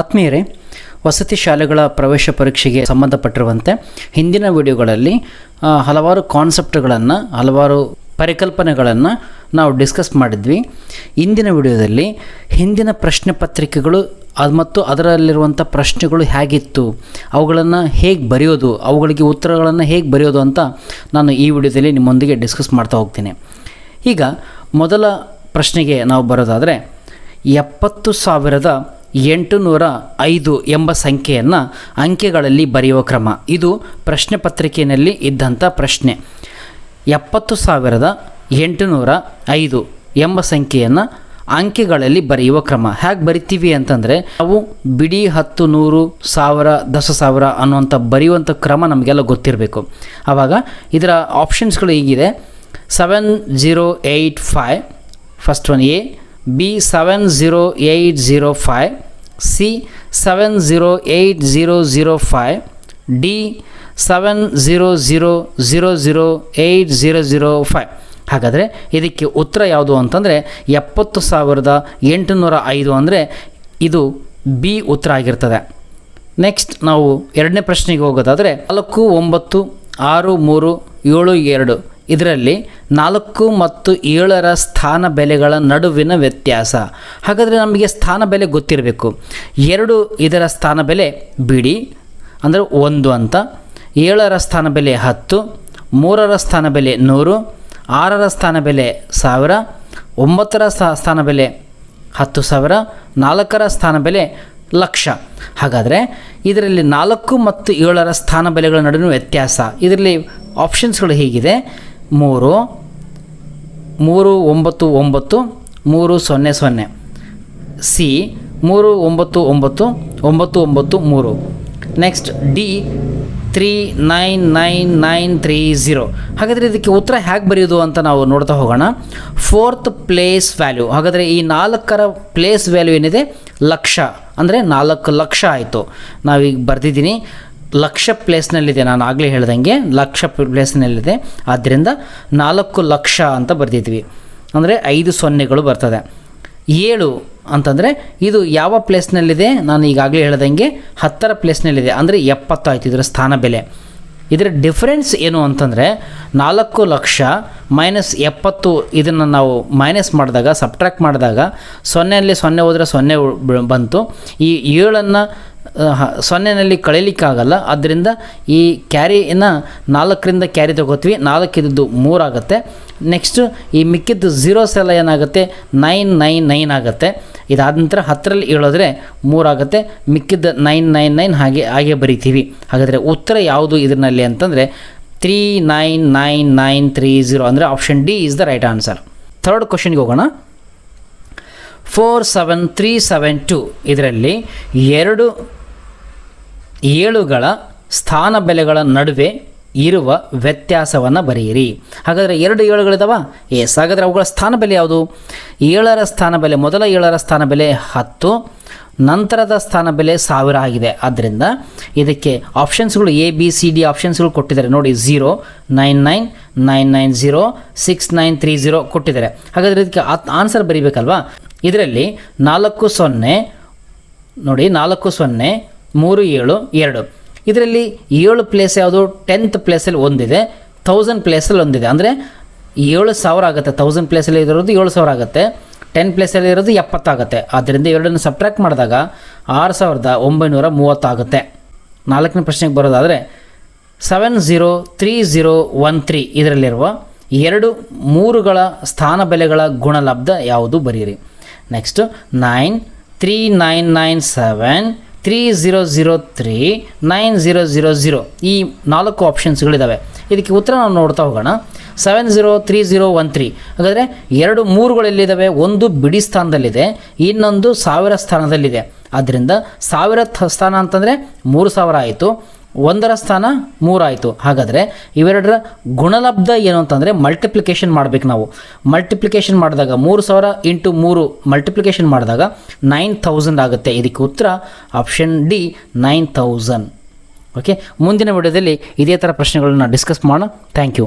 ಆತ್ಮೀಯರೇ, ವಸತಿ ಶಾಲೆಗಳ ಪ್ರವೇಶ ಪರೀಕ್ಷೆಗೆ ಸಂಬಂಧಪಟ್ಟಿರುವಂತೆ ಹಿಂದಿನ ವಿಡಿಯೋಗಳಲ್ಲಿ ಹಲವಾರು ಕಾನ್ಸೆಪ್ಟ್ಗಳನ್ನು ಹಲವಾರು ಪರಿಕಲ್ಪನೆಗಳನ್ನು ನಾವು ಡಿಸ್ಕಸ್ ಮಾಡಿದ್ವಿ. ಇಂದಿನ ವಿಡಿಯೋದಲ್ಲಿ ಹಿಂದಿನ ಪ್ರಶ್ನೆ ಪತ್ರಿಕೆಗಳು, ಅದು ಮತ್ತು ಅದರಲ್ಲಿರುವಂಥ ಪ್ರಶ್ನೆಗಳು ಹೇಗಿತ್ತು, ಅವುಗಳನ್ನು ಹೇಗೆ ಬರೆಯೋದು, ಅವುಗಳಿಗೆ ಉತ್ತರಗಳನ್ನು ಹೇಗೆ ಬರೆಯೋದು ಅಂತ ನಾನು ಈ ವಿಡಿಯೋದಲ್ಲಿ ನಿಮ್ಮೊಂದಿಗೆ ಡಿಸ್ಕಸ್ ಮಾಡ್ತಾ ಹೋಗ್ತೀನಿ. ಈಗ ಮೊದಲ ಪ್ರಶ್ನೆಗೆ ನಾವು ಬರೋದಾದರೆ, ಎಪ್ಪತ್ತು ಸಾವಿರದ ಎಂಟುನೂರ ಐದು ಎಂಬ ಸಂಖ್ಯೆಯನ್ನು ಅಂಕೆಗಳಲ್ಲಿ ಬರೆಯುವ ಕ್ರಮ. ಇದು ಪ್ರಶ್ನೆ ಪತ್ರಿಕೆಯಲ್ಲಿ ಇದ್ದಂಥ ಪ್ರಶ್ನೆ. ಎಪ್ಪತ್ತು ಸಾವಿರದ ಎಂಟುನೂರ ಐದು ಎಂಬ ಸಂಖ್ಯೆಯನ್ನು ಅಂಕೆಗಳಲ್ಲಿ ಬರೆಯುವ ಕ್ರಮ. ಹೇಗೆ ಬರಿತೀವಿ ಅಂತಂದರೆ, ನಾವು ಬಿಡಿ ಹತ್ತು ನೂರು ಸಾವಿರ ದಸ ಸಾವಿರ ಅನ್ನುವಂಥ ಬರೆಯುವಂಥ ಕ್ರಮ ನಮಗೆಲ್ಲ ಗೊತ್ತಿರಬೇಕು. ಆವಾಗ ಇದರ ಆಪ್ಷನ್ಸ್ಗಳು ಹೀಗಿದೆ. Seven zero eight five, first one A, B seven zero eight zero five C seven zero eight zero zero five D seven zero zero zero zero eight zero zero five ಹಾಗಾದರೆ ಇದಕ್ಕೆ ಉತ್ತರ ಯಾವುದು ಅಂತಂದರೆ ಎಪ್ಪತ್ತು ಸಾವಿರದ ಎಂಟುನೂರ ಐದು ಅಂದರೆ ಇದು ಬಿ ಉತ್ತರ ಆಗಿರ್ತದೆ. ನೆಕ್ಸ್ಟ್ ನಾವು ಎರಡನೇ ಪ್ರಶ್ನೆಗೆ ಹೋಗೋದಾದರೆ ನಾಲ್ಕು ಒಂಬತ್ತು ಆರು ಮೂರು ಏಳು ಎರಡು ಇದರಲ್ಲಿ ನಾಲ್ಕು ಮತ್ತು ಏಳರ ಸ್ಥಾನ ಬೆಲೆಗಳ ನಡುವಿನ ವ್ಯತ್ಯಾಸ. ಹಾಗಾದರೆ ನಮಗೆ ಸ್ಥಾನ ಬೆಲೆ ಗೊತ್ತಿರಬೇಕು. ಎರಡು ಇದರ ಸ್ಥಾನ ಬೆಲೆ ಬಿಡಿ. ಅಂದರೆ ಒಂದು ಅಂತ. ಏಳರ ಸ್ಥಾನ ಬೆಲೆ ಹತ್ತು, ಮೂರರ ಸ್ಥಾನ ಬೆಲೆ ನೂರು, ಆರರ ಸ್ಥಾನ ಬೆಲೆ ಸಾವಿರ, ಒಂಬತ್ತರ ಸ್ಥಾ- ಸ್ಥಾನ ಬೆಲೆ ಹತ್ತು ಸಾವಿರ, ನಾಲ್ಕರ ಸ್ಥಾನ ಬೆಲೆ ಲಕ್ಷ. ಹಾಗಾದರೆ ಇದರಲ್ಲಿ ನಾಲ್ಕು ಮತ್ತು ಏಳರ ಸ್ಥಾನ ಬೆಲೆಗಳ ನಡುವಿನ ವ್ಯತ್ಯಾಸ. ಇದರಲ್ಲಿ ಆಪ್ಷನ್ಸ್ಗಳು ಹೀಗಿದೆ? ಮೂರು ಮೂರು ಒಂಬತ್ತು ಒಂಬತ್ತು, ಮೂರು ಸೊನ್ನೆ ಸೊನ್ನೆ. ಸಿ, ಮೂರು ಒಂಬತ್ತು ಒಂಬತ್ತು ಒಂಬತ್ತು ಒಂಬತ್ತು ಮೂರು. Next D three nine nine nine three zero ಹಾಗಾದರೆ ಇದಕ್ಕೆ ಉತ್ತರ ಹೇಗೆ ಬರೆಯೋದು ಅಂತ ನಾವು ನೋಡ್ತಾ ಹೋಗೋಣ. ಫೋರ್ತ್ ಪ್ಲೇಸ್ ವ್ಯಾಲ್ಯೂ ಹಾಗಾದರೆ ಈ ನಾಲ್ಕರ ಪ್ಲೇಸ್ ವ್ಯಾಲ್ಯೂ ಏನಿದೆ? ಲಕ್ಷ. ಅಂದರೆ ನಾಲ್ಕು ಲಕ್ಷ ಆಯಿತು. ನಾವೀಗ ಬರೆದಿದ್ದೀನಿ. ಲಕ್ಷ ಪ್ಲೇಸ್ನಲ್ಲಿದೆ. ನಾನು ಆಗಲೇ ಹೇಳ್ದಂಗೆ ಲಕ್ಷ ಪ್ಲೇಸ್ನಲ್ಲಿದೆ. ಆದ್ದರಿಂದ ನಾಲ್ಕು ಲಕ್ಷ ಅಂತ ಬರೆದಿದ್ವಿ. ಅಂದರೆ ಐದು ಸೊನ್ನೆಗಳು ಬರ್ತದೆ. ಏಳು ಅಂತಂದರೆ ಇದು ಯಾವ ಪ್ಲೇಸ್ನಲ್ಲಿದೆ? ನಾನು ಈಗಾಗಲೇ ಹೇಳ್ದಂಗೆ ಹತ್ತರ ಪ್ಲೇಸ್ನಲ್ಲಿದೆ. ಅಂದರೆ ಎಪ್ಪತ್ತಾಯ್ತು ಇದರ ಸ್ಥಾನ ಬೆಲೆ. ಇದರ ಡಿಫ್ರೆನ್ಸ್ ಏನು ಅಂತಂದರೆ ನಾಲ್ಕು ಲಕ್ಷ ಮೈನಸ್ ಎಪ್ಪತ್ತು ಇದನ್ನು ನಾವು ಮೈನಸ್ ಮಾಡಿದಾಗ ಸಬ್ಟ್ರ್ಯಾಕ್ಟ್ ಮಾಡಿದಾಗ ಸೊನ್ನೆಯಲ್ಲಿ ಸೊನ್ನೆ ಹೋದರೆ ಸೊನ್ನೆ ಬಂತು. ಈ ಏಳನ್ನು ಸೊನ್ನೆನಲ್ಲಿ ಕಳೀಲಿಕ್ಕಾಗಲ್ಲ. ಆದ್ದರಿಂದ ಈ ಕ್ಯಾರಿನ ನಾಲ್ಕರಿಂದ ಕ್ಯಾರಿ ತಗೋತೀವಿ. ನಾಲ್ಕಿದ್ದು ಮೂರಾಗುತ್ತೆ ನೆಕ್ಸ್ಟು ಈ ಮಿಕ್ಕಿದ್ದು ಝೀರೋಸ್ ಸೆಲ್ಲ ಏನಾಗುತ್ತೆ? ನೈನ್ ನೈನ್ ನೈನ್ ಆಗುತ್ತೆ. ಇದಾದ ನಂತರ ಹತ್ತರಲ್ಲಿ ಏಳೋದ್ರೆ ಮೂರಾಗುತ್ತೆ, ಮಿಕ್ಕಿದ್ದ ನೈನ್ ನೈನ್ ನೈನ್ ಹಾಗೆ ಹಾಗೆ ಬರಿತೀವಿ. ಹಾಗಾದರೆ ಉತ್ತರ ಯಾವುದು ಇದರಲ್ಲಿ ಅಂತಂದರೆ three nine nine nine three zero ಅಂದರೆ option D is the right answer third ಕ್ವಶನ್ಗೆ ಹೋಗೋಣ. Four seven three seven two ಇದರಲ್ಲಿ ಎರಡು ಏಳುಗಳ ಸ್ಥಾನ ಬೆಲೆಗಳ ನಡುವೆ ಇರುವ ವ್ಯತ್ಯಾಸವನ್ನು ಬರೆಯಿರಿ. ಹಾಗಾದರೆ ಎರಡು ಏಳುಗಳಿದಾವ? ಎಸ್ ಹಾಗಾದರೆ ಅವುಗಳ ಸ್ಥಾನ ಬೆಲೆ ಯಾವುದು? ಏಳರ ಸ್ಥಾನ ಬೆಲೆ ಮೊದಲ ಏಳರ ಸ್ಥಾನ ಬೆಲೆ ಹತ್ತು, ನಂತರದ ಸ್ಥಾನ ಬೆಲೆ ಸಾವಿರ ಆಗಿದೆ. ಆದ್ದರಿಂದ ಇದಕ್ಕೆ ಆಪ್ಷನ್ಸ್ಗಳು ಎ ಬಿ ಸಿ ಡಿ ಆಪ್ಷನ್ಸ್ಗಳು ಕೊಟ್ಟಿದ್ದಾರೆ. ನೋಡಿ zero nine nine nine nine zero six nine three zero ಕೊಟ್ಟಿದ್ದಾರೆ. ಹಾಗಾದರೆ ಇದಕ್ಕೆ ಆನ್ಸರ್ ಬರೀಬೇಕಲ್ವಾ? ಇದರಲ್ಲಿ ನಾಲ್ಕು ಸೊನ್ನೆ, ನೋಡಿ, ನಾಲ್ಕು ಸೊನ್ನೆ, ಮೂರು, ಏಳು, ಎರಡು. ಇದರಲ್ಲಿ ಏಳು ಪ್ಲೇಸ್ ಯಾವುದು? ಟೆಂತ್ ಪ್ಲೇಸಲ್ಲಿ ಒಂದಿದೆ. ಥೌಸಂಡ್ ಪ್ಲೇಸಲ್ಲಿ ಒಂದಿದೆ. ಅಂದರೆ ಏಳು ಸಾವಿರ ಆಗುತ್ತೆ. ತೌಸಂಡ್ ಪ್ಲೇಸಲ್ಲಿ ಇರೋದು ಏಳು ಸಾವಿರ ಆಗುತ್ತೆ. ಟೆನ್ ಪ್ಲೇಸಲ್ಲಿ ಇರೋದು ಎಪ್ಪತ್ತಾಗುತ್ತೆ ಆದ್ದರಿಂದ ಎರಡನ್ನು ಸಬ್ಟ್ರ್ಯಾಕ್ಟ್ ಮಾಡಿದಾಗ ಆರು ಸಾವಿರದ ಒಂಬೈನೂರ ಮೂವತ್ತಾಗುತ್ತೆ ನಾಲ್ಕನೇ ಪ್ರಶ್ನೆಗೆ ಬರೋದಾದರೆ seven zero three zero one three ಇದರಲ್ಲಿರುವ ಎರಡು ಮೂರುಗಳ ಸ್ಥಾನ ಬೆಲೆಗಳ ಗುಣಲಬ್ಧ ಯಾವುದು ಬರೀರಿ. Next nine three nine nine seven three zero zero three nine zero zero zero ಈ ನಾಲ್ಕು ಆಪ್ಷನ್ಸ್ಗಳಿದ್ದಾವೆ ಇದಕ್ಕೆ ಉತ್ತರ ನಾವು ನೋಡ್ತಾ ಹೋಗೋಣ. Seven zero three zero one three ಹಾಗಾದರೆ ಎರಡು ಮೂರುಗಳೆಲ್ಲಿದ್ದಾವೆ ಒಂದು ಬಿಡಿ ಸ್ಥಾನದಲ್ಲಿದೆ, ಇನ್ನೊಂದು ಸಾವಿರ ಸ್ಥಾನದಲ್ಲಿದೆ. ಆದ್ದರಿಂದ ಸಾವಿರ ಸ್ಥಾನ ಅಂತಂದರೆ ಮೂರು ಸಾವಿರ ಆಯಿತು. ಒಂದರ ಸ್ಥಾನ ಮೂರಾಯಿತು. ಹಾಗಾದರೆ ಇವೆರಡರ ಗುಣಲಬ್ಧ ಏನು ಅಂತಂದರೆ ಮಲ್ಟಿಪ್ಲಿಕೇಶನ್ ಮಾಡಬೇಕು ನಾವು. ಮಲ್ಟಿಪ್ಲಿಕೇಶನ್ ಮಾಡಿದಾಗ ಮೂರು ಸಾವಿರ ಇಂಟು ಮೂರು ಮಲ್ಟಿಪ್ಲಿಕೇಶನ್ ಮಾಡಿದಾಗ ನೈನ್ ಥೌಸಂಡ್ ಆಗುತ್ತೆ. ಇದಕ್ಕೆ ಉತ್ತರ option D nine thousand okay ಮುಂದಿನ ವಿಡಿಯೋದಲ್ಲಿ ಇದೇ ಥರ ಪ್ರಶ್ನೆಗಳನ್ನ ಡಿಸ್ಕಸ್ ಮಾಡೋಣ. Thank you